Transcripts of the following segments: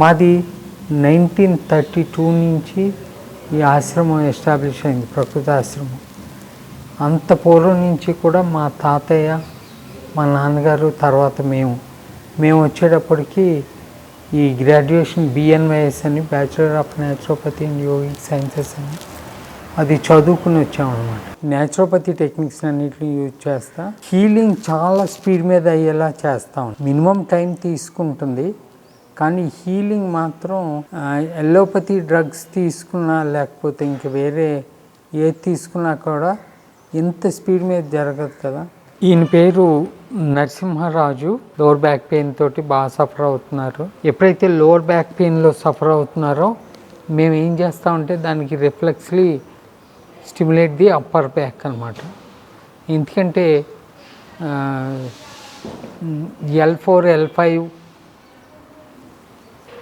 మాది nineteen thirty two నుంచి ఈ ఆశ్రమం ఎస్టాబ్లిష్ అయింది ప్రకృతి ఆశ్రమం. అంత పూర్వం నుంచి కూడా మా తాతయ్య మా నాన్నగారు తర్వాత మేము మేము వచ్చేటప్పటికి ఈ గ్రాడ్యుయేషన్ బిఎన్వైఎస్ అని bachelor of naturopathy and yogic sciences అని అది చదువుకుని వచ్చామన్నమాట. న్యాచురోపతి టెక్నిక్స్ అన్నిటిని యూజ్ చేస్తా. హీలింగ్ చాలా స్పీడ్ మీద అయ్యేలా చేస్తాం మినిమం టైం తీసుకుంటుంది. కానీ హీలింగ్ మాత్రం ఎల్లోపతి డ్రగ్స్ తీసుకున్నా లేకపోతే ఇంక వేరే ఏది తీసుకున్నా కూడా ఇంత స్పీడ్ మీద జరగదు కదా. ఈయన పేరు నరసింహరాజు. లోవర్ బ్యాక్ పెయిన్ తోటి బాగా సఫర్ అవుతున్నారు. ఎప్పుడైతే లోవర్ బ్యాక్ పెయిన్లో సఫర్ అవుతున్నారో మేము ఏం చేస్తామంటే దానికి reflexly stimulate the upper back అనమాట ఎందుకంటే ఎల్ ఫోర్ ఎల్ ఫైవ్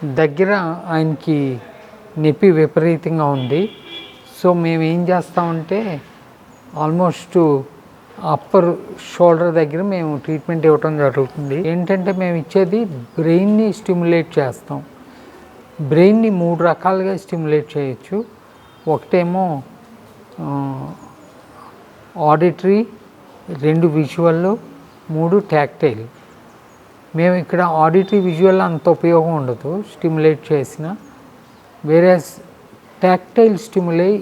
దగ్గర ఆయనకి నొప్పి విపరీతంగా ఉంది. సో మేము ఏం చేస్తామంటే ఆల్మోస్ట్ అప్పర్ షోల్డర్ దగ్గర మేము ట్రీట్మెంట్ ఇవ్వటం జరుగుతుంది. ఏంటంటే మేము ఇచ్చేది బ్రెయిన్ని స్టిమ్యులేట్ చేస్తాం. బ్రెయిన్ని మూడు రకాలుగా స్టిమ్యులేట్ చేయొచ్చు. ఒకటేమో ఆడిటరీ రెండు విజువల్ మూడు ట్యాక్టైల్ మేము ఇక్కడ ఆడిటరీ విజువల్ అంత ఉపయోగం ఉండదు స్టిములేట్ చేసిన. వేరే tactile stimuli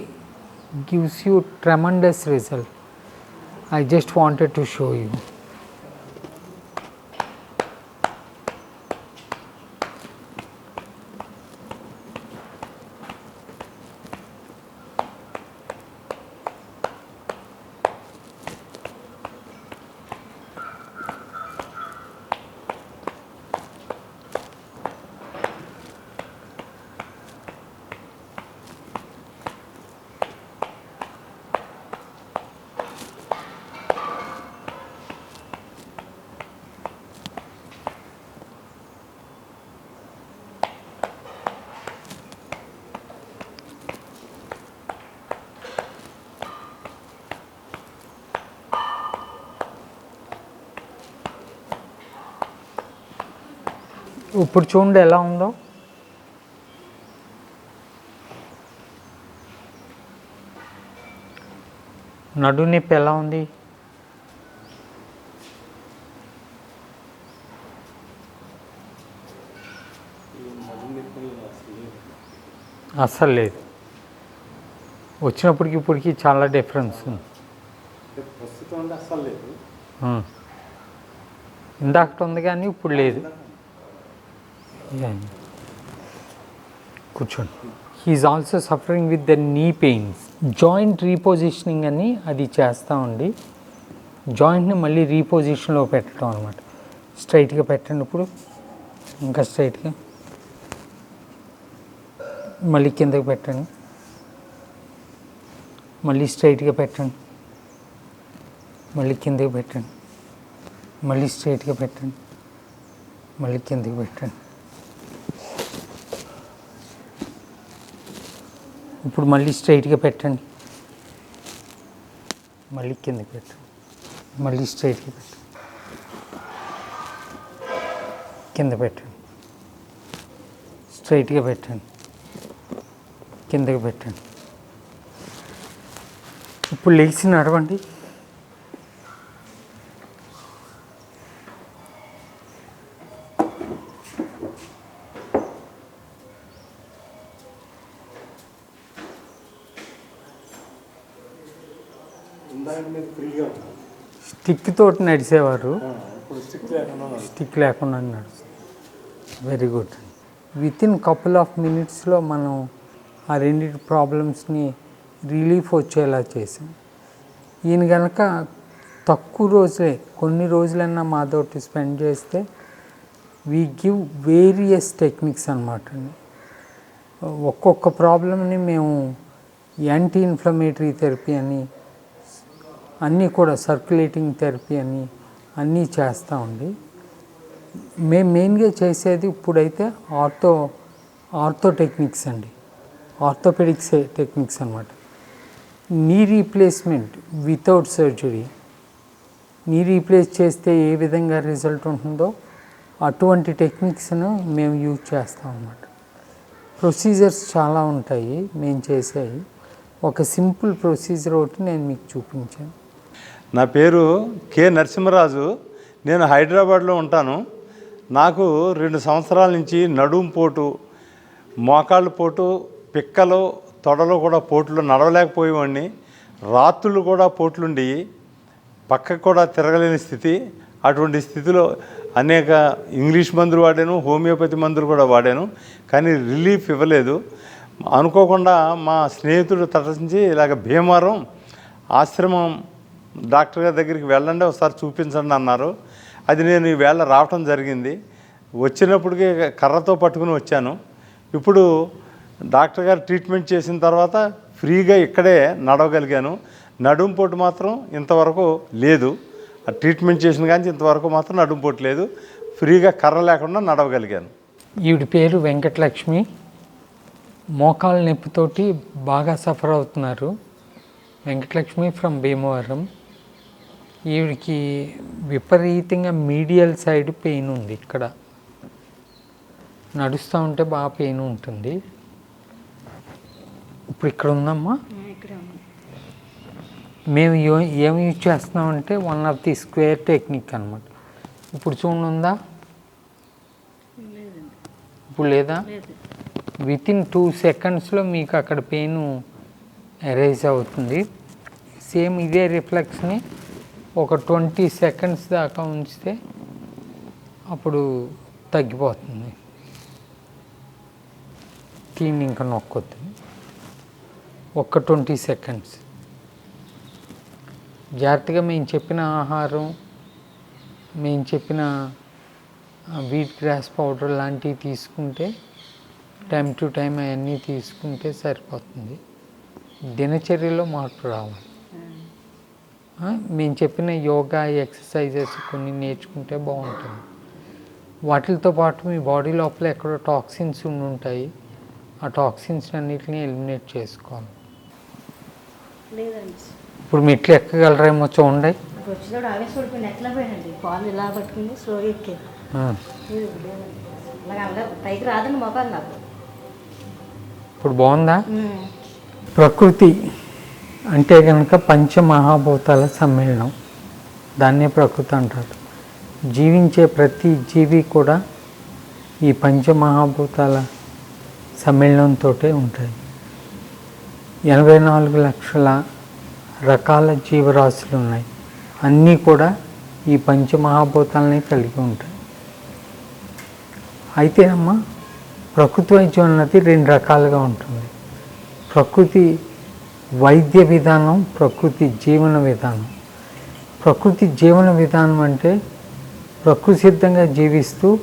gives you tremendous result I just wanted to show you ఇప్పుడు చూడండి ఎలా ఉందో. నడు నొప్పి ఎలా ఉంది? అస్సలు లేదు. వచ్చినప్పటికి ఇప్పటికి చాలా డిఫరెన్స్. ఇందాకట ఉంది కానీ ఇప్పుడు లేదు. కూర్చోండి. He's also suffering with the knee pains joint repositioning అని అది చేస్తామండి జాయింట్ని మళ్ళీ రీపొజిషన్లో పెట్టడం అనమాట స్ట్రైట్గా పెట్టండి ఇప్పుడు. ఇంకా స్ట్రైట్గా మళ్ళీ కిందకి పెట్టండి. మళ్ళీ స్ట్రైట్గా పెట్టండి. మళ్ళీ కిందకి పెట్టండి. మళ్ళీ స్ట్రైట్గా పెట్టండి. మళ్ళీ కిందకి పెట్టండి. ఇప్పుడు మళ్ళీ స్ట్రైట్గా పెట్టండి. మళ్ళీ కిందకి పెట్టండి మళ్ళీ స్ట్రైట్గా పెట్టండి కింద పెట్టండి. స్ట్రైట్గా పెట్టండి. కిందకి పెట్టండి. ఇప్పుడు లేచి నడవండి. స్టిక్ తోటి నడిచేవారు. స్టిక్ లేకుండా నడుస్తుంది. Very good with in couple of మినిట్స్లో మనం ఆ రెండింటి ప్రాబ్లమ్స్ని రిలీఫ్ వచ్చేలా చేసాం. ఈయన కనుక తక్కువ రోజులే కొన్ని రోజులన్నా మాతోటి స్పెండ్ చేస్తే వీ గివ్ వేరియస్ టెక్నిక్స్ అనమాట ఒక్కొక్క ప్రాబ్లమ్ని మేము యాంటీ ఇన్ఫ్లమేటరీ థెరపీ అని అన్నీ కూడా సర్క్యులేటింగ్ థెరపీ అని అన్నీ చేస్తామండి మేము మెయిన్గా చేసేది ఇప్పుడైతే ఆర్థో ఆర్థో టెక్నిక్స్ అండి. ఆర్థోపెడిక్స్ టెక్నిక్స్ అనమాట knee replacement without surgery knee replace చేస్తే ఏ విధంగా రిజల్ట్ ఉంటుందో అటువంటి టెక్నిక్స్ను మేము యూజ్ చేస్తాం అన్నమాట. ప్రొసీజర్స్ చాలా ఉంటాయి మేము చేసేవి. ఒక సింపుల్ ప్రొసీజర్ ఒకటి నేను మీకు చూపించాను. నా పేరు కె నరసింహరాజు. నేను హైదరాబాద్లో ఉంటాను. నాకు రెండు సంవత్సరాల నుంచి నడుము పోటు మోకాళ్ళ పోటు పిక్కలు తొడలు కూడా పోట్లు నడవలేకపోయేవాడిని. రాత్రులు కూడా పోట్లుండి పక్కకు కూడా తిరగలేని స్థితి. అటువంటి స్థితిలో అనేక ఇంగ్లీష్ మందులు వాడాను హోమియోపతి మందులు కూడా వాడాను కానీ రిలీఫ్ ఇవ్వలేదు. అనుకోకుండా మా స్నేహితుడు తటసించి ఇలాగ భీమవరం ఆశ్రమం డాక్టర్ గారి దగ్గరికి వెళ్ళండి ఒకసారి చూపించండి అన్నారు. అది నేను ఈవేళ రావటం జరిగింది. వచ్చినప్పటికీ కర్రతో పట్టుకుని వచ్చాను. ఇప్పుడు డాక్టర్ గారు ట్రీట్మెంట్ చేసిన తర్వాత ఫ్రీగా ఇక్కడే నడవగలిగాను. నడుంపోటు మాత్రం ఇంతవరకు లేదు. ఆ ట్రీట్మెంట్ చేసిన కానీ ఇంతవరకు మాత్రం నడుంపోటు లేదు. ఫ్రీగా కర్ర లేకుండా నడవగలిగాను. ఈవిడి పేరు వెంకటలక్ష్మి. మోకాళ్ళ నొప్పితోటి బాగా సఫర్ అవుతున్నారు. వెంకటలక్ష్మి ఫ్రమ్ భీమవరం. ఈవిడికి విపరీతంగా మీడియల్ సైడ్ పెయిన్ ఉంది ఇక్కడ. నడుస్తూ ఉంటే బాగా పెయిన్ ఉంటుంది. ఇప్పుడు ఇక్కడ ఉందమ్మా. మేము ఏ- ఏం యూజ్ చేస్తున్నామంటే one of the square technique అనమాట ఇప్పుడు చూడండి ఉందా? ఇప్పుడు లేదా? విత్ ఇన్ టూ సెకండ్స్లో మీకు అక్కడ పెయిన్ ఎరేజ్ అవుతుంది. సేమ్ ఇదే రిఫ్లెక్స్ని ఒక ట్వంటీ సెకండ్స్ దాకా ఉంచితే అప్పుడు తగ్గిపోతుంది. కీని ఇంకా నొక్కొద్దు. ఒక్క ట్వంటీ సెకండ్స్. జాగ్రత్తగా మేము చెప్పిన ఆహారం మేము చెప్పిన వీట్ గ్రాస్ పౌడర్ లాంటివి తీసుకుంటే టైం టు టైం అవన్నీ తీసుకుంటే సరిపోతుంది. దినచర్యలో మార్పు రావాలి. మేము చెప్పిన యోగా ఎక్సర్సైజెస్ కొన్ని నేర్చుకుంటే బాగుంటుంది. వాటితో పాటు మీ బాడీ లోపల ఎక్కడో టాక్సిన్స్ ఉండి ఉంటాయి. ఆ టాక్సిన్స్ అన్నిటిని ఎలిమినేట్ చేసుకోవాలి. ఇప్పుడు మెట్లు ఎక్కగలరేమో చూడండి. ఇప్పుడు బాగుందా? ప్రకృతి. అంటే కనుక పంచమహాభూతాల సమ్మేళనం. దాన్నే ప్రకృతి అంటారు. జీవించే ప్రతి జీవి కూడా ఈ పంచమహాభూతాల సమ్మేళనంతో ఉంటాయి. ఎనభై నాలుగు లక్షల రకాల జీవరాశులు ఉన్నాయి. అన్నీ కూడా ఈ పంచమహాభూతాలని కలిగి ఉంటాయి. అయితే అమ్మ ప్రకృతి వైద్యం అన్నది రెండు రకాలుగా ఉంటుంది. ప్రకృతి వైద్య విధానం ప్రకృతి జీవన విధానం. ప్రకృతి జీవన విధానం అంటే ప్రకృతి సిద్ధంగా జీవిస్తూ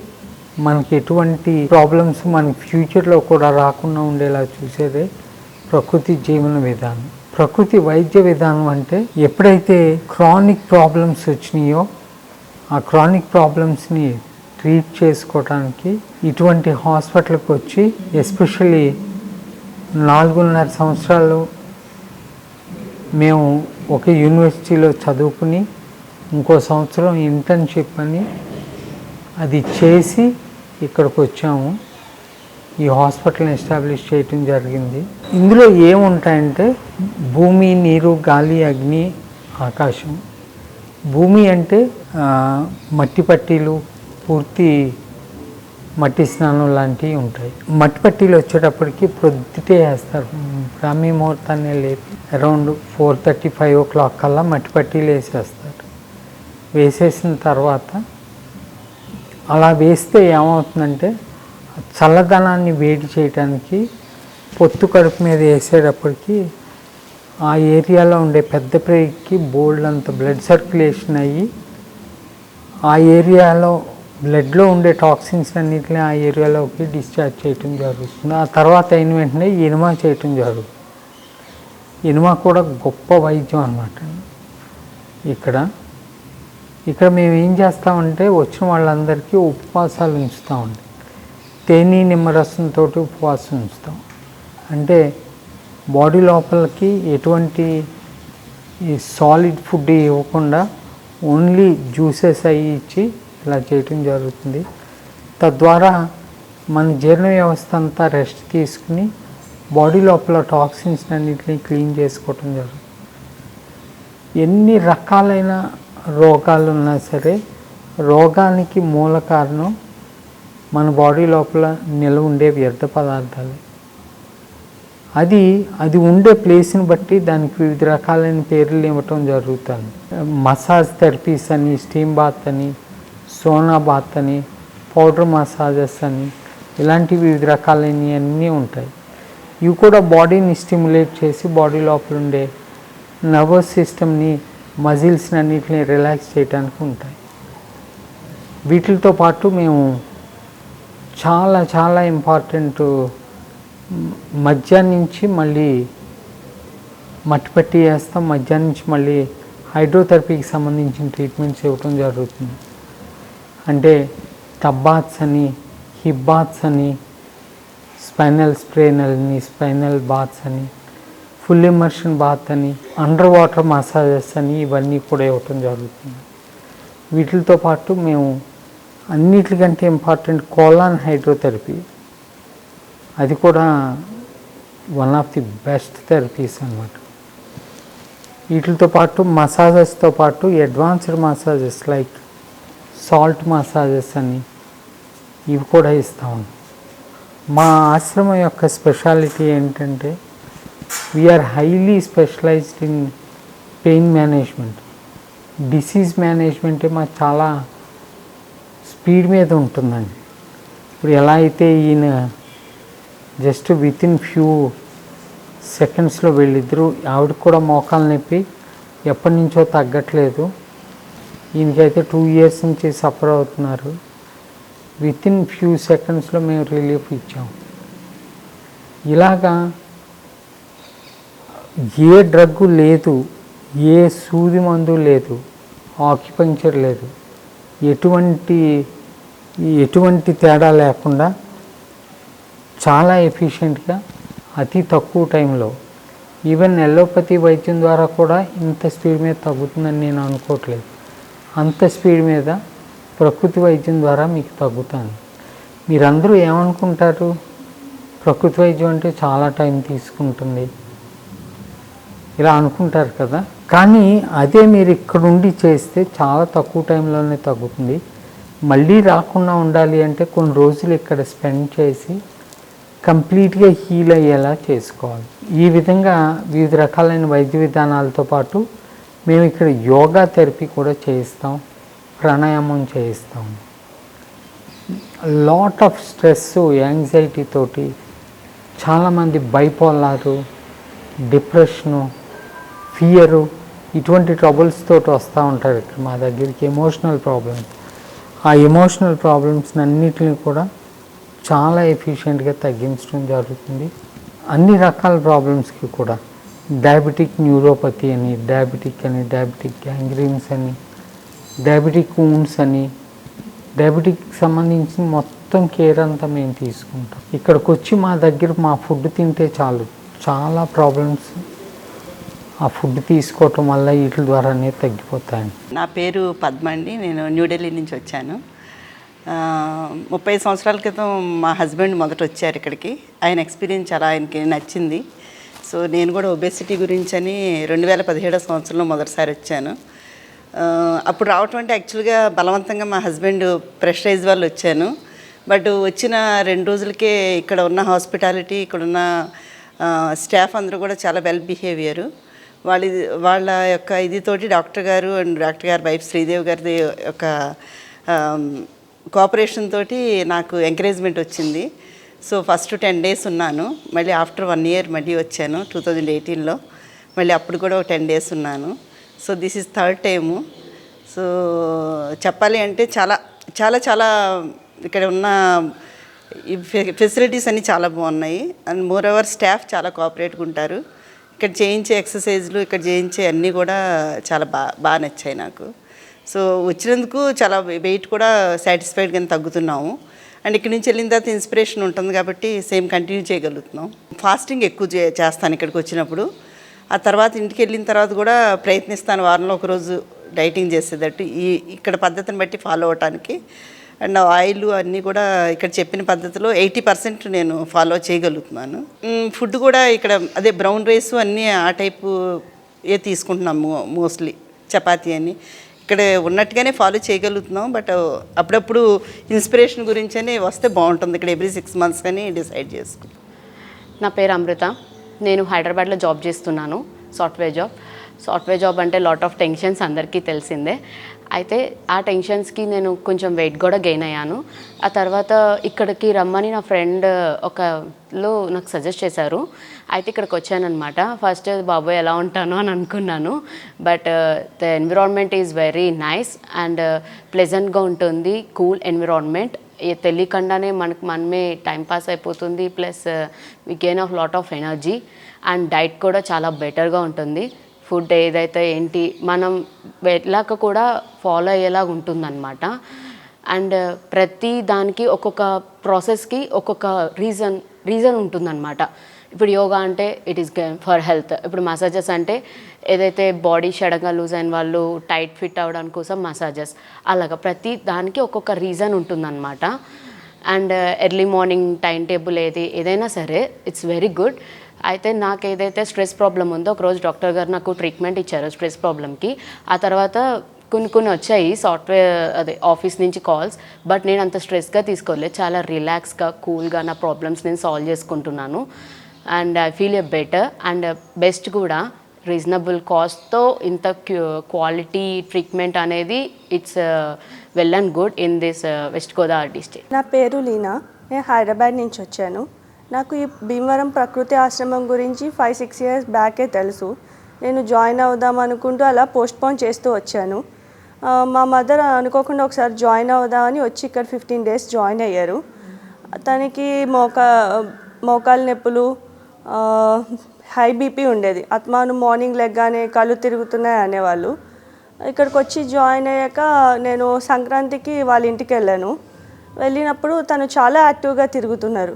మనకి ఎటువంటి ప్రాబ్లమ్స్ మన ఫ్యూచర్లో కూడా రాకుండా ఉండేలా చూసేదే ప్రకృతి జీవన విధానం. ప్రకృతి వైద్య విధానం అంటే ఎప్పుడైతే క్రానిక్ ప్రాబ్లమ్స్ వచ్చినాయో ఆ క్రానిక్ ప్రాబ్లమ్స్ని ట్రీట్ చేసుకోవడానికి ఇటువంటి హాస్పిటల్కి వచ్చి ఎస్పెషల్లీ నాలుగున్నర సంవత్సరాలు మేము ఒక యూనివర్సిటీలో చదువుకుని ఇంకో సంవత్సరం ఇంటర్న్షిప్ అని అది చేసి ఇక్కడికి వచ్చాము. ఈ హాస్పిటల్ని ఎస్టాబ్లిష్ చేయటం జరిగింది. ఇందులో ఏముంటాయంటే భూమి నీరు గాలి అగ్ని ఆకాశం. భూమి అంటే మట్టి పట్టీలు పూర్తి మట్టి స్నానం లాంటివి ఉంటాయి. మట్టి పట్టీలు వచ్చేటప్పటికి ప్రొద్దుటే వేస్తారు. బ్రాహ్మీ ముహూర్తాన్ని లేపి around four thirty five o'clock కల్లా మట్టి పట్టీలు వేసేస్తారు. వేసేసిన తర్వాత అలా వేస్తే ఏమవుతుందంటే చల్లదనాన్ని వేడి చేయడానికి పొత్తు కడుపు మీద వేసేటప్పటికి ఆ ఏరియాలో ఉండే పెద్ద ప్రేగ్కి బోల్డ్ అంత బ్లడ్ సర్క్యులేషన్ అయ్యి ఆ ఏరియాలో బ్లడ్లో ఉండే టాక్సిన్స్ అన్నిటిని ఆ ఏరియాలోకి డిశ్చార్జ్ చేయటం జరుగుతుంది. ఆ తర్వాత అయిన వెంటనే ఇనుమా చేయటం జరుగుతుంది. ఇనుమా కూడా గొప్ప వైద్యం అన్నమాట. ఇక్కడ ఇక్కడ మేము ఏం చేస్తామంటే వచ్చిన వాళ్ళందరికీ ఉపవాసాలు ఉంచుతామండి తేనె నిమ్మరసంతో ఉపవాసం ఉంచుతాం. అంటే బాడీ లోపలికి ఎటువంటి ఈ సాలిడ్ ఫుడ్ ఇవ్వకుండా ఓన్లీ జ్యూసెస్ అవి ఇచ్చి ఇలా చేయటం జరుగుతుంది. తద్వారా మన జీర్ణ వ్యవస్థ అంతా రెస్ట్ తీసుకుని బాడీ లోపల టాక్సిన్స్ అన్నింటినీ క్లీన్ చేసుకోవటం జరుగుతుంది. ఎన్ని రకాలైన రోగాలు ఉన్నా సరే రోగానికి మూల కారణం మన బాడీ లోపల నిల్వ ఉండే వ్యర్థ పదార్థాలు. అది అది ఉండే ప్లేస్ని బట్టి దానికి వివిధ రకాలైన పేర్లు ఇవ్వటం జరుగుతుంది. మసాజ్ థెరపీస్ అని స్టీమ్ బాత్ అని సోనా బాత్ అని పౌడర్ మసాజెస్ అని ఇలాంటి వివిధ రకాలైనవి అన్నీ ఉంటాయి. ఇవి కూడా బాడీని స్టిమ్యులేట్ చేసి బాడీ లోపల ఉండే నర్వస్ సిస్టమ్ని మజిల్స్ని అన్నిటిని రిలాక్స్ చేయడానికి ఉంటాయి. వీటితో పాటు మేము చాలా చాలా ఇంపార్టెంట్ మధ్యాహ్నం నుంచి మళ్ళీ మట్టి పట్టి వేస్తాం. మధ్యాహ్నం నుంచి మళ్ళీ హైడ్రోథెరపీకి సంబంధించిన ట్రీట్మెంట్స్ ఇవ్వటం జరుగుతుంది. అంటే టబ్బాత్స్ అని హిబ్బాత్స్ అని స్పైనల్ స్ప్రేనల్ అని స్పైనల్ బాత్స్ అని ఫుల్ ఇమర్షన్ బాత్ అని అండర్ వాటర్ మసాజెస్ అని ఇవన్నీ కూడా ఇవ్వటం జరుగుతుంది. వీటితో పాటు మేము అన్నిటికంటే ఇంపార్టెంట్ కోలాన్ హైడ్రోథెరపీ. అది కూడా one of the best therapies అనమాట వీటితో పాటు మసాజెస్తో పాటు advanced massages like salt massages అని ఇవి కూడా ఇస్తాం మా ఆశ్రమం యొక్క స్పెషాలిటీ ఏంటంటే we are highly specialised in pain management disease మేనేజ్మెంటే మాకు చాలా స్పీడ్ మీద ఉంటుందండి. ఇప్పుడు ఎలా అయితే ఈయన జస్ట్ విత్ ఇన్ ఫ్యూ సెకండ్స్లో వెళ్ళిద్దరు ఆవిడకి కూడా మోకాలు నొప్పి ఎప్పటి నుంచో తగ్గట్లేదు. ఈయనకైతే టూ ఇయర్స్ నుంచి సఫర్ అవుతున్నారు. విత్ ఇన్ ఫ్యూ సెకండ్స్లో మేము రిలీఫ్ ఇచ్చాం. ఇలాగా ఏ డ్రగ్ లేదు ఏ సూది మందు లేదు ఆక్యుపంక్చర్ లేదు ఎటువంటి ఎటువంటి తేడా లేకుండా చాలా ఎఫిషియెంట్గా అతి తక్కువ టైంలో ఈవెన్ ఎల్లోపతి వైద్యం ద్వారా కూడా ఇంత స్పీడ్ మీద తగ్గుతుందని నేను అనుకోవట్లేదు. అంత స్పీడ్ మీద ప్రకృతి వైద్యం ద్వారా మీకు తగ్గుతాను మీరందరూ ఏమనుకుంటారు? ప్రకృతి వైద్యం అంటే చాలా టైం తీసుకుంటుంది. ఇలా అనుకుంటారు కదా? కానీ అదే మీరు ఇక్కడ ఉండి చేస్తే చాలా తక్కువ టైంలోనే తగ్గుతుంది. మళ్ళీ రాకుండా ఉండాలి అంటే కొన్ని రోజులు ఇక్కడ స్పెండ్ చేసి కంప్లీట్గా హీల్ అయ్యేలా చేసుకోవాలి. ఈ విధంగా వివిధ రకాలైన వైద్య విధానాలతో పాటు మేము ఇక్కడ యోగా థెరపీ కూడా చేయిస్తాం ప్రాణాయామం చేయిస్తాం. లాట్ ఆఫ్ స్ట్రెస్ యాంగ్జైటీ తోటి చాలామంది బైపోలారు డిప్రెషను ఫియరు ఇటువంటి ట్రబుల్స్ తోటి వస్తూ ఉంటారు ఇక్కడ మా దగ్గరికి ఎమోషనల్ ప్రాబ్లమ్స్ ఆ ఎమోషనల్ ప్రాబ్లమ్స్ అన్నిటిని కూడా చాలా ఎఫిషియెంట్గా తగ్గించడం జరుగుతుంది. అన్ని రకాల ప్రాబ్లమ్స్కి కూడా. డయాబెటిక్ న్యూరోపతి అని డయాబెటిక్ అని డయాబెటిక్ గ్యాంగ్రీన్స్ అని డయాబెటిక్ వూన్స్ అని డయాబెటిక్ సంబంధించిన మొత్తం కేర్ అంతా మేము తీసుకుంటాం. ఇక్కడికి వచ్చి మా దగ్గర మా ఫుడ్ తింటే చాలు. చాలా ప్రాబ్లమ్స్ ఆ ఫుడ్ తీసుకోవటం వల్ల వీటి ద్వారానే తగ్గిపోతాయండి నా పేరు పద్మ అండి. నేను న్యూఢిల్లీ నుంచి వచ్చాను. ముప్పై సంవత్సరాల క్రితం మా హస్బెండ్ మొదట వచ్చారు ఇక్కడికి. ఆయన ఎక్స్పీరియన్స్ చాలా ఆయనకి నచ్చింది. సో నేను కూడా ఒబేసిటీ గురించి అని రెండు వేల పదిహేడో సంవత్సరంలో మొదటిసారి వచ్చాను. అప్పుడు రావటం అంటే యాక్చువల్గా బలవంతంగా మా హస్బెండ్ ప్రెషరైజ్ వాళ్ళు వచ్చాను. బట్ వచ్చిన రెండు రోజులకే ఇక్కడ ఉన్న హాస్పిటాలిటీ ఇక్కడ ఉన్న స్టాఫ్ అందరూ కూడా చాలా వెల్ బిహేవియరు వాళ్ళ వాళ్ళ యొక్క ఇదితోటి డాక్టర్ గారు అండ్ డాక్టర్ గారు వైఫ్ శ్రీదేవి గారిది యొక్క కోఆపరేషన్ తోటి నాకు ఎంకరేజ్మెంట్ వచ్చింది. సో ఫస్ట్ టెన్ డేస్ ఉన్నాను. మళ్ళీ ఆఫ్టర్ వన్ ఇయర్ మళ్ళీ వచ్చాను టూ థౌజండ్ ఎయిటీన్లో మళ్ళీ అప్పుడు కూడా ఒక టెన్ డేస్ ఉన్నాను. So this is third time so చెప్పాలి అంటే చాలా చాలా చాలా ఇక్కడ ఉన్న ఫెసిలిటీస్ అన్నీ చాలా బాగున్నాయి. అండ్ మోర్ ఓవర్ స్టాఫ్ చాలా కోఆపరేట్గా ఉంటారు. ఇక్కడ చేయించే ఎక్సర్సైజ్లు ఇక్కడ చేయించే అన్నీ కూడా చాలా బా బాగా నచ్చాయి నాకు. సో వచ్చినందుకు చాలా వెయిట్ కూడా సాటిస్ఫైడ్గా తగ్గుతున్నాము. అండ్ ఇక్కడి నుంచి వెళ్ళిన తర్వాత ఇన్స్పిరేషన్ ఉంటుంది కాబట్టి సేమ్ కంటిన్యూ చేయగలుగుతున్నాం. ఫాస్టింగ్ ఎక్కువ చే చేస్తాను ఇక్కడికి వచ్చినప్పుడు. ఆ తర్వాత ఇంటికి వెళ్ళిన తర్వాత కూడా ప్రయత్నిస్తాను వారంలో ఒకరోజు డైటింగ్ చేసేటట్టు. ఈ ఇక్కడ పద్ధతిని బట్టి ఫాలో అవటానికి. అండ్ ఆయిల్ అన్నీ కూడా ఇక్కడ చెప్పిన పద్ధతిలో ఎయిటీ పర్సెంట్ నేను ఫాలో చేయగలుగుతున్నాను. ఫుడ్ కూడా ఇక్కడ అదే బ్రౌన్ రైస్ అన్నీ ఆ టైపు ఏ తీసుకుంటున్నాము మోస్ట్లీ. చపాతీ అని. ఇక్కడ ఉన్నట్టుగానే ఫాలో చేయగలుగుతున్నాం. బట్ uh, అప్పుడప్పుడు ఇన్స్పిరేషన్ గురించనే వస్తే బాగుంటుంది. ఇక్కడ ఎవ్రీ సిక్స్ మంత్స్ కానీ డిసైడ్ చేసుకుంటాం. నా పేరు అమృత. నేను హైదరాబాద్లో జాబ్ చేస్తున్నాను. సాఫ్ట్వేర్ జాబ్ సాఫ్ట్వేర్ జాబ్ అంటే లాట్ ఆఫ్ టెన్షన్స్ అందరికీ తెలిసిందే. అయితే ఆ టెన్షన్స్కి నేను కొంచెం వెయిట్ కూడా గెయిన్ అయ్యాను. ఆ తర్వాత ఇక్కడికి రమ్మని నా ఫ్రెండ్ ఒకలో నాకు సజెస్ట్ చేశారు. అయితే ఇక్కడికి వచ్చానమాట ఫస్ట్ బాబోయ్ ఎలా ఉంటాను? అని అనుకున్నాను. But the environment is very nice and ప్లెజెంట్గా ఉంటుంది. కూల్ ఎన్విరాన్మెంట్ తెలియకుండానే మనకు మనమే టైం పాస్ అయిపోతుంది. Plus we gain of lot of energy and diet కూడా చాలా బెటర్గా ఉంటుంది. ఫుడ్ ఏదైతే ఏంటి మనం వెళ్ళాక కూడా ఫాలో అయ్యేలాగా ఉంటుందన్నమాట. అండ్ ప్రతి దానికి ఒక్కొక్క ప్రాసెస్కి ఒక్కొక్క రీజన్ రీజన్ ఉంటుందన్నమాట. ఇప్పుడు యోగా అంటే ఇట్ ఈస్ ఫర్ హెల్త్ ఇప్పుడు మసాజెస్ అంటే ఏదైతే బాడీ షడగా లూజ్ అయిన వాళ్ళు టైట్ ఫిట్ అవ్వడానికి కోసం మసాజెస్ అలాగా ప్రతి దానికి ఒక్కొక్క రీజన్ ఉంటుందన్నమాట. And early morning time table ఏది ఏదైనా సరే ఇట్స్ వెరీ గుడ్ అయితే నాకు ఏదైతే స్ట్రెస్ ప్రాబ్లం ఉందో ఒకరోజు డాక్టర్ గారు నాకు ట్రీట్మెంట్ ఇచ్చారు స్ట్రెస్ ప్రాబ్లంకి ఆ తర్వాత కొన్ని కొన్ని వచ్చాయి సాఫ్ట్వేర్ అదే ఆఫీస్ నుంచి కాల్స్ బట్ నేను అంత స్ట్రెస్గా తీసుకోలేదు. చాలా రిలాక్స్గా కూల్గా నా ప్రాబ్లమ్స్ నేను సాల్వ్ చేసుకుంటున్నాను. And I feel a better. And best కూడా రీజనబుల్ కాస్ట్తో ఇంత క్వాలిటీ ట్రీట్మెంట్ అనేది it's well and good in this West Godavari district. నా పేరు లీనా. నేను హైదరాబాద్ నుంచి వచ్చాను. నాకు ఈ భీమవరం ప్రకృతి ఆశ్రమం గురించి ఫైవ్ సిక్స్ ఇయర్స్ బ్యాకే తెలుసు. నేను జాయిన్ అవుదాం అనుకుంటూ అలా పోస్ట్పోన్ చేస్తూ వచ్చాను. మా మదర్ అనుకోకుండా ఒకసారి జాయిన్ అవుదామని వచ్చి ఇక్కడ ఫిఫ్టీన్ డేస్ జాయిన్ అయ్యారు. తనకి మోకా మోకాలు నొప్పులు హై బీపీ ఉండేది. ఆత్మాను మార్నింగ్ లెగ్గానే కళ్ళు తిరుగుతున్నాయి అనేవాళ్ళు. ఇక్కడికి వచ్చి జాయిన్ అయ్యాక నేను సంక్రాంతికి వాళ్ళ ఇంటికి వెళ్ళాను. వెళ్ళినప్పుడు తను చాలా యాక్టివ్గా తిరుగుతున్నారు.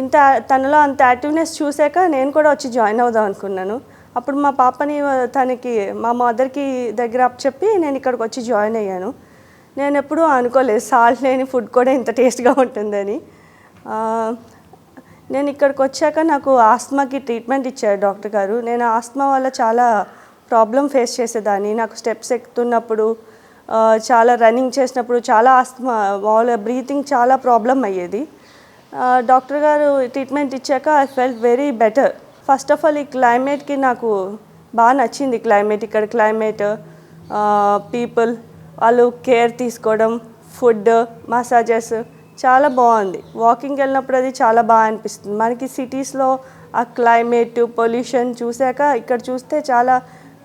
ఇంత తనలో అంత యాక్టివ్నెస్ చూశాక నేను కూడా వచ్చి జాయిన్ అవుదాం అనుకున్నాను. అప్పుడు మా పాపని తనకి మా మదర్కి దగ్గర చెప్పి నేను ఇక్కడికి వచ్చి జాయిన్ అయ్యాను. నేను ఎప్పుడూ అనుకోలేదు సాల్ట్ లేని ఫుడ్ కూడా ఇంత టేస్ట్గా ఉంటుందని. నేను ఇక్కడికి వచ్చాక నాకు ఆస్మాకి ట్రీట్మెంట్ ఇచ్చారు డాక్టర్ గారు. నేను ఆస్మా వల్ల చాలా ప్రాబ్లం ఫేస్ చేసేదాన్ని. నాకు స్టెప్స్ ఎక్కుతున్నప్పుడు చాలా రన్నింగ్ చేసినప్పుడు చాలా ఆస్మా మామూలుగా బ్రీతింగ్ చాలా ప్రాబ్లం అయ్యేది. డాక్టర్ గారు ట్రీట్మెంట్ ఇచ్చాక I felt very better. First of all ఈ క్లైమేట్కి నాకు బాగా నచ్చింది క్లైమేట్. ఇక్కడ క్లైమేట్ పీపుల్ వాళ్ళు కేర్ తీసుకోవడం ఫుడ్ మసాజెస్ చాలా బాగుంది. వాకింగ్ వెళ్ళినప్పుడు అది చాలా బాగా అనిపిస్తుంది. మనకి సిటీస్లో ఆ క్లైమేట్ పొల్యూషన్ చూశాక ఇక్కడ చూస్తే చాలా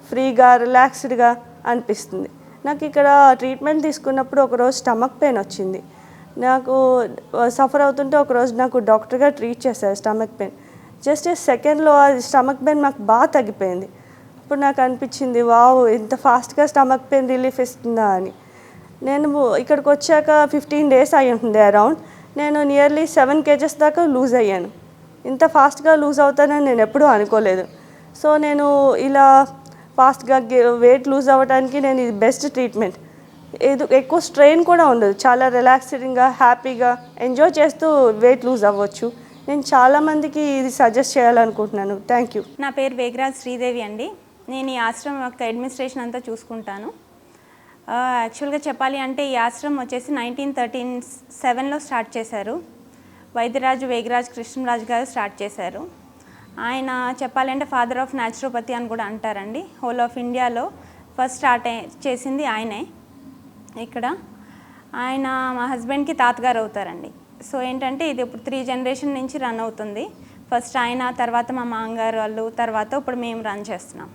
ఫ్రీగా రిలాక్స్డ్గా అనిపిస్తుంది. నాకు ఇక్కడ ట్రీట్మెంట్ తీసుకున్నప్పుడు ఒకరోజు స్టమక్ పెయిన్ వచ్చింది. నాకు సఫర్ అవుతుంటే ఒకరోజు నాకు డాక్టర్గా ట్రీట్ చేశారు స్టమక్ పెయిన్ జస్ట్ సెకండ్లో ఆ స్టమక్ పెయిన్ నాకు బాగా తగ్గిపోయింది. అప్పుడు నాకు అనిపించింది వావ్ ఇంత ఫాస్ట్గా స్టమక్ పెయిన్ రిలీఫ్ ఇస్తుందా అని. నేను ఇక్కడికి వచ్చాక ఫిఫ్టీన్ డేస్ అయి ఉంటుంది అరౌండ్ నేను నియర్లీ సెవెన్ కేజెస్ దాకా లూజ్ అయ్యాను. ఇంత ఫాస్ట్గా లూజ్ అవుతానని నేను ఎప్పుడూ అనుకోలేదు. సో నేను ఇలా ఫాస్ట్గా వెయిట్ లూజ్ అవ్వడానికి నేను ఇది బెస్ట్ ట్రీట్మెంట్ ఏదో ఎక్కువ స్ట్రెయిన్ కూడా ఉండదు. చాలా రిలాక్సింగ్గా హ్యాపీగా ఎంజాయ్ చేస్తూ వెయిట్ లూజ్ అవ్వచ్చు. నేను చాలామందికి ఇది సజెస్ట్ చేయాలనుకుంటున్నాను. థ్యాంక్ యూ నా పేరు వేగరాజ్ శ్రీదేవి అండి. నేను ఈ ఆశ్రమం యొక్క అడ్మినిస్ట్రేషన్ అంతా చూసుకుంటాను. యాక్చువల్గా చెప్పాలి అంటే ఈ ఆశ్రమం వచ్చేసి నైన్టీన్ థర్టీన్ సెవెన్లో స్టార్ట్ చేశారు. వైద్యరాజు వేగరాజ్ కృష్ణరాజు గారు స్టార్ట్ చేశారు. ఆయన చెప్పాలంటే ఫాదర్ ఆఫ్ న్యాచురోపతి అని కూడా అంటారండి. హోల్ ఆఫ్ ఇండియాలో ఫస్ట్ స్టార్ట్ చేసింది ఆయనే. ఇక్కడ. ఆయన మా హస్బెండ్కి తాతగారు అవుతారండి. సో ఏంటంటే ఇది ఇప్పుడు త్రీ జనరేషన్ నుంచి రన్ అవుతుంది. ఫస్ట్ ఆయన తర్వాత మా మామగారు వాళ్ళు తర్వాత ఇప్పుడు మేము రన్ చేస్తున్నాం.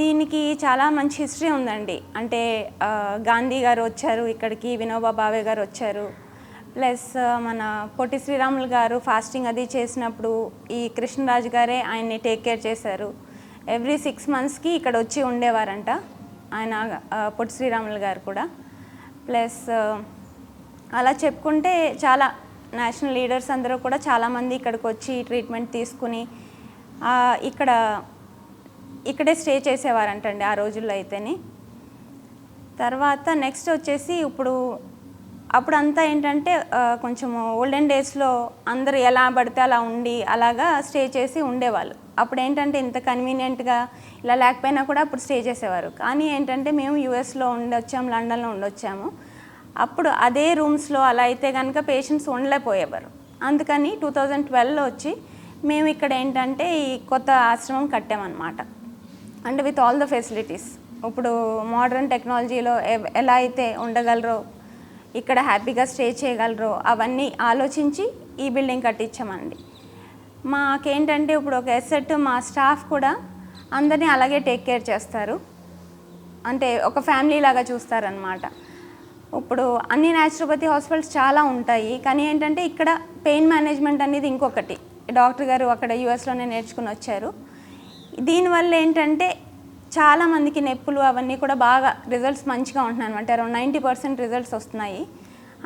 దీనికి చాలా మంచి హిస్టరీ ఉందండి. అంటే గాంధీ గారు వచ్చారు ఇక్కడికి వినోబా భావే గారు వచ్చారు. ప్లస్ మన పొట్టి శ్రీరాములు గారు ఫాస్టింగ్ అది చేసినప్పుడు ఈ కృష్ణరాజు గారే ఆయన్ని టేక్ కేర్ చేశారు. ఎవ్రీ సిక్స్ మంత్స్కి ఇక్కడ వచ్చి ఉండేవారంట. ఆయన పొట్టి శ్రీరాములు గారు కూడా. ప్లస్ అలా చెప్పుకుంటే చాలా నేషనల్ లీడర్స్ అందరూ కూడా చాలామంది ఇక్కడికి వచ్చి ట్రీట్మెంట్ తీసుకుని ఇక్కడ ఇక్కడే స్టే చేసేవారంటండి ఆ రోజుల్లో అయితేనే. తర్వాత నెక్స్ట్ వచ్చేసి ఇప్పుడు అప్పుడు అంతా ఏంటంటే కొంచెము కొంచెం ఓల్డెన్ డేస్లో అందరూ ఎలా పడితే అలా ఉండి అలాగా స్టే చేసి ఉండేవాళ్ళు. అప్పుడు ఏంటంటే ఇంత కన్వీనియంట్గా ఇలా లేకపోయినా కూడా అప్పుడు స్టే చేసేవారు. కానీ ఏంటంటే మేము యూఎస్లో ఉండొచ్చాము లండన్లో ఉండొచ్చాము. అప్పుడు అదే రూమ్స్లో అలా అయితే కనుక పేషెంట్స్ ఉండలేకపోయేవారు. అందుకని టూ థౌజండ్ ట్వెల్వ్లో వచ్చి మేము ఇక్కడ ఏంటంటే ఈ కొత్త ఆశ్రమం కట్టామన్నమాట. అంటే విత్ ఆల్ ద ఫెసిలిటీస్ ఇప్పుడు మోడర్న్ టెక్నాలజీలో ఎలా అయితే ఉండగలరో ఇక్కడ హ్యాపీగా స్టే చేయగలరో అవన్నీ ఆలోచించి ఈ బిల్డింగ్ కట్టించామండి. మాకేంటంటే ఇప్పుడు ఒక ఎసెట్ మా స్టాఫ్ కూడా అందరినీ అలాగే టేక్ కేర్ చేస్తారు. అంటే ఒక ఫ్యామిలీ లాగా చూస్తారనమాట ఇప్పుడు అన్ని న్యాచురోపతి హాస్పిటల్స్ చాలా ఉంటాయి. కానీ ఏంటంటే ఇక్కడ పెయిన్ మేనేజ్మెంట్ అనేది ఇంకొకటి. డాక్టర్ గారు అక్కడ యూఎస్లోనే నేర్చుకుని వచ్చారు. దీనివల్ల ఏంటంటే చాలామందికి నొప్పులు అవన్నీ కూడా బాగా రిజల్ట్స్ మంచిగా ఉంటున్నాయి అనమాట అరౌండ్ నైంటీ పర్సెంట్ రిజల్ట్స్ వస్తున్నాయి.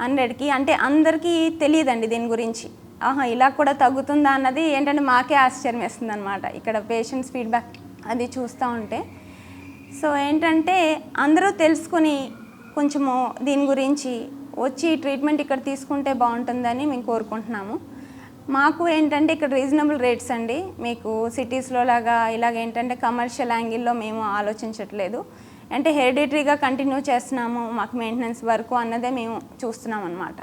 హండ్రెడ్కి అంటే అందరికీ తెలియదండి దీని గురించి. ఆహా ఇలా కూడా తగ్గుతుందా అన్నది ఏంటంటే మాకే ఆశ్చర్యం వేస్తుంది అనమాట ఇక్కడ పేషెంట్స్ ఫీడ్బ్యాక్ అది చూస్తూ ఉంటే. సో ఏంటంటే అందరూ తెలుసుకుని కొంచెము దీని గురించి వచ్చి ట్రీట్మెంట్ ఇక్కడ తీసుకుంటే బాగుంటుందని మేము కోరుకుంటున్నాము. మాకు ఏంటంటే ఇక్కడ రీజనబుల్ రేట్స్ అండి. మీకు సిటీస్లో లాగా ఇలాగ ఏంటంటే కమర్షియల్ యాంగిల్లో మేము ఆలోచించట్లేదు. అంటే హెరిడిటరీగా కంటిన్యూ చేస్తున్నాము మాకు మెయింటెనెన్స్ వరకు అన్నదే మేము చూస్తున్నాం అనమాట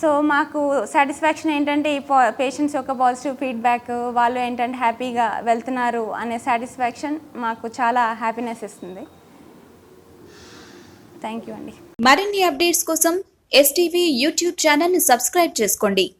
సో మాకు సాటిస్ఫాక్షన్ ఏంటంటే ఈ పేషెంట్స్ యొక్క పాజిటివ్ ఫీడ్బ్యాక్ వాళ్ళు ఏంటంటే హ్యాపీగా వెళ్తున్నారు అనే సాటిస్ఫాక్షన్ మాకు చాలా హ్యాపీనెస్ ఇస్తుంది. థ్యాంక్ యూ అండి. మరిన్ని అప్డేట్స్ కోసం ఎస్టీవీ యూట్యూబ్ ఛానల్ని సబ్స్క్రైబ్ చేసుకోండి.